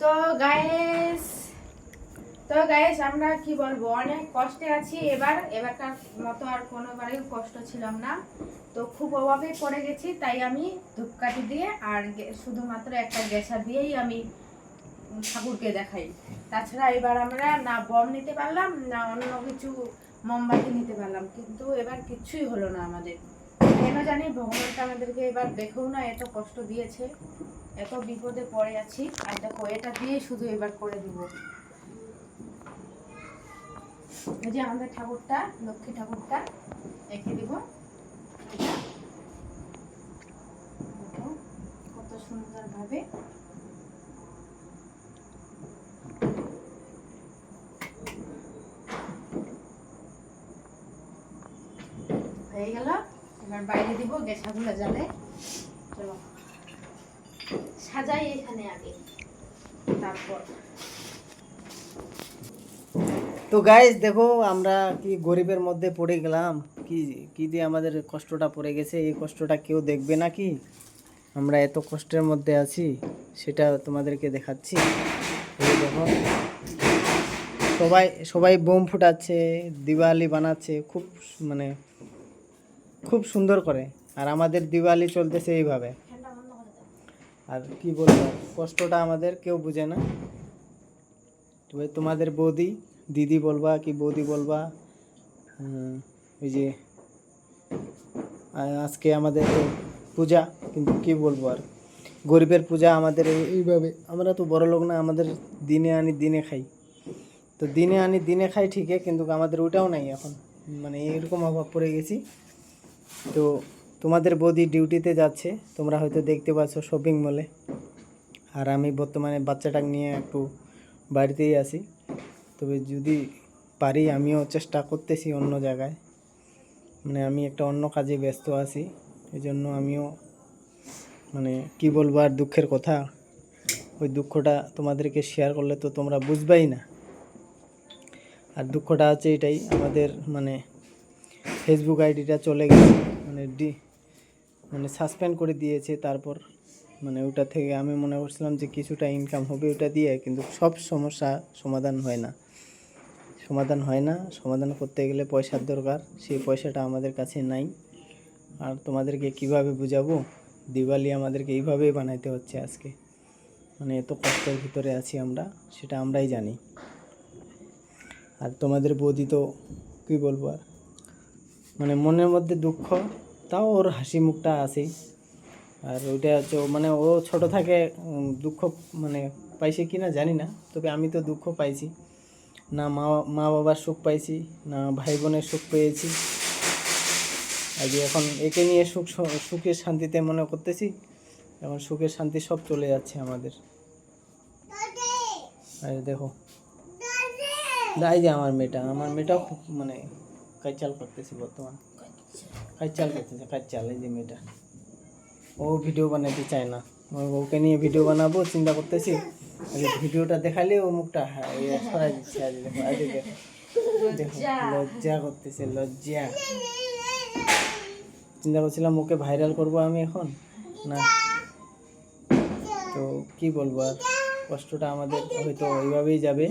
তো গায়েস তো গায়েস আমরা কি বলব? অনেক কষ্টে আছি। এবার, এবারকার মতো আর কোনোবারেই কষ্ট ছিলাম না। তো খুব অভাবে পড়ে গেছি, তাই আমি ধূপকাঠি দিয়ে আর শুধুমাত্র একটা গ্যাসা দিয়েই আমি ঠাকুরকে দেখাই। তাছাড়া এবার আমরা না বম নিতে পারলাম, না অন্য কিছু মোমবাতি নিতে পারলাম। কিন্তু এবার কিচ্ছুই হলো না আমাদের। কেন জানি ভগবানটা আমাদেরকে এবার দেখেও না, এত কষ্ট দিয়েছে, এত বিপদে পড়ে আছি। আর দেখো, এটা দিয়ে শুধু এবার করে দিব। এই যে আমাদের ঠাকুরটা, লক্ষ্মী ঠাকুরটা, এঁকে দিব। কত সুন্দর ভাবে হয়ে গেল। এবার বাইরে দিব, গেছাগুলো জ্বালে। চলো। সাজাই এখানে আগে। তারপর। তো গাইজ দেখো আমরা কি গরিবের মধ্যে পড়ে গেলাম। কি কি দিয়ে আমাদের কষ্টটা পড়ে গেছে, এই কষ্টটা কেউ দেখবে না কি আমরা এত কষ্টের মধ্যে আছি, সেটা তোমাদেরকে দেখাচ্ছি। দেখো। সবাই সবাই বোম ফুটাচ্ছে, দিওয়ালি বানাচ্ছে, খুব মানে খুব সুন্দর করে। আর আমাদের দিওয়ালি চলতেছে এইভাবে। আর কি বলব, কষ্টটা আমাদের কেউ বুঝে না। তবে তোমাদের বৌদি, দিদি বলবা কি বৌদি বলবা ওই যে আজকে আমাদের পূজা, কিন্তু কি বলব আর। গরিবের পূজা আমাদের এইভাবে। আমরা তো বড় লোক না, আমাদের দিনে আনি, দিনে খাই। তো দিনে আনি, দিনে খাই ঠিকই, কিন্তু আমাদের ওটাও নাই এখন। মানে এরকম অভাব পড়ে গেছি। তো তোমাদের বৌদি ডিউটিতে যাচ্ছে, তোমরা হয়তো দেখতে পাচ্ছ শপিং মলে আর আমি বর্তমানে বাচ্চাটাকে নিয়ে একটু বাড়িতেই আছি। তবে যদি পারি, আমিও চেষ্টা করতেছি অন্য জায়গায়। মানে আমি একটা অন্য কাজে ব্যস্ত আছি এই জন্য আমিও মানে কি বলব আর দুঃখের কথা, ওই দুঃখটা তোমাদেরকে শেয়ার করলে তো তোমরা বুঝবাই না। আর দুঃখটা আছে এটাই, আমাদের মানে ফেসবুক আইডিটা চলে গেছে। মানে ডি মানে সাসপেন্ড করে দিয়েছে। তারপর মানে ওটা থেকে আমি মনে করছিলাম যে কিছুটা ইনকাম হবে ওটা দিয়ে, কিন্তু সব সমস্যা সমাধান হয় না। সমাধান হয় না। সমাধান করতে গেলে পয়সার দরকার। সেই পয়সাটা আমাদের কাছে নাই। আর তোমাদেরকে কীভাবে বুঝাবো? দিওয়ালি আমাদেরকে এইভাবেই বানাইতে হচ্ছে আজকে। মানে এত কষ্টের ভিতরে আছি আমরা, সেটা আমরাই জানি। আর তোমাদের বৌদি তো, কী বলব আর? মানে মনের মধ্যে দুঃখ তাও ওর হাসি মুখটা আসেই আর ওইটা হচ্ছে মানে ও ছোট থাকে দুঃখ মানে পাইছে কি না জানি না তবে আমি তো দুঃখ পাইছি না মা মা বাবার সুখ পাইছি না ভাই বোনের সুখ পেয়েছি আর এখন একে নিয়ে সুখ স- সুখের শান্তিতে মনে করতেছি এখন সুখের শান্তি সব চলে যাচ্ছে আমাদের আর দেখো দাই যে আমার মেয়েটা আমার মেয়েটাও খুব মানে কাইচাল করতেছে বর্তমান। কাইচাল করতেছে কাইচাল এই যে মেয়েটা। ও ভিডিও বানাতে চায় না। ওকে নিয়ে ভিডিও বানাবো চিন্তা করতেছি। ভিডিওটা দেখালে ও মুখটা সরাই দিচ্ছে আজ দেখো আজ দেখো। লজ্জা করতেছে লজ্জা। চিন্তা করছিলাম ওকে ভাইরাল করব আমি এখন না? তো কি বলব আর? কষ্টটা আমাদের হয়তো ওইভাবেই যাবে।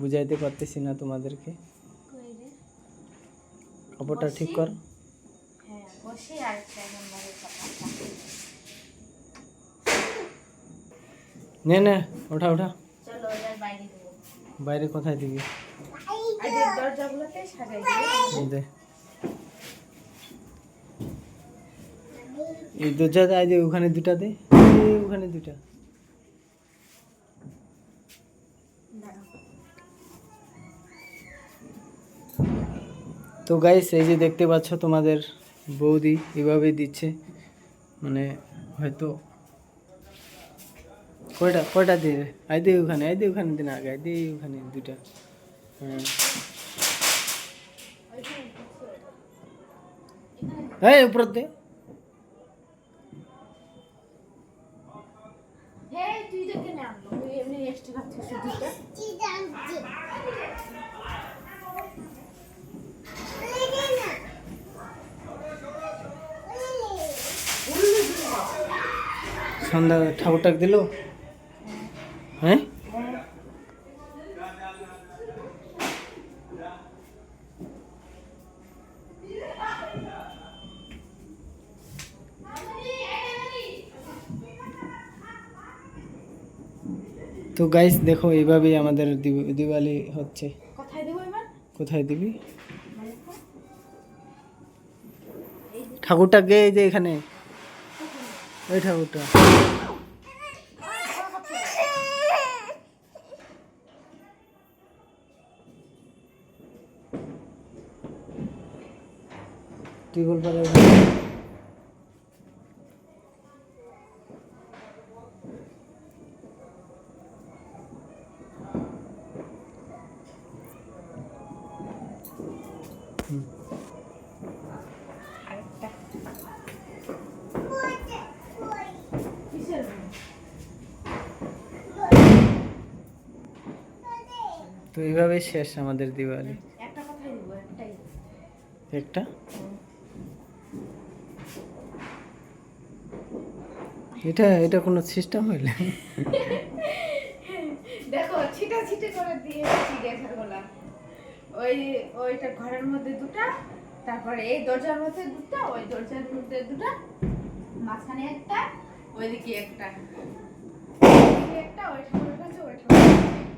বুঝাইতে পারতেছি না তোমাদেরকে। কাপড়টা ঠিক কর। হ্যাঁ বসে আর নে নে ওঠা ওঠা। চলো বাইরে কোথায় দিবি? দরজাগুলোতে সাজাই দে। এই দরজা দেয় ওখানে দুটা দে। ওখানে দুটা। তো গাইস এই যে দেখতে পাচ্ছ তোমাদের বৌদি এভাবেই দিচ্ছে মানে হয়তো কয়টা কয়টা দিয়ে আই দে ওখানে আই দে ওখানে দিন আগে আই দে ওখানে দুটা হ্যাঁ এই উপর দে হে তুই তো কেন আনলো এমনি এক্সট্রা রাখছিস সন্ধ্যা ঠাকুরটাক দিল। হ্যাঁ? তো গাইস দেখো এইভাবেই আমাদের দিওয়ালি হচ্ছে। কোথায় দেবো ঠাকুরটা গে এই যে এখানে। ওই ওটা তুই বল তো এইভাবেই শেষ আমাদের দিওয়ালি। একটা এটা এটা কোনো সিস্টেম হইলে? দেখো ছিটা ছিটে করে দিয়েছি গ্যাসের গোলা ওই ওইটা ঘরের মধ্যে দুটা তারপরে এই দরজার মধ্যে দুটা ওই দরজার মধ্যে দুটা মাঝখানে একটা ওইদিকে একটা। একটা ওই ঠাকুরের কাছে ওই ঠাকুরের।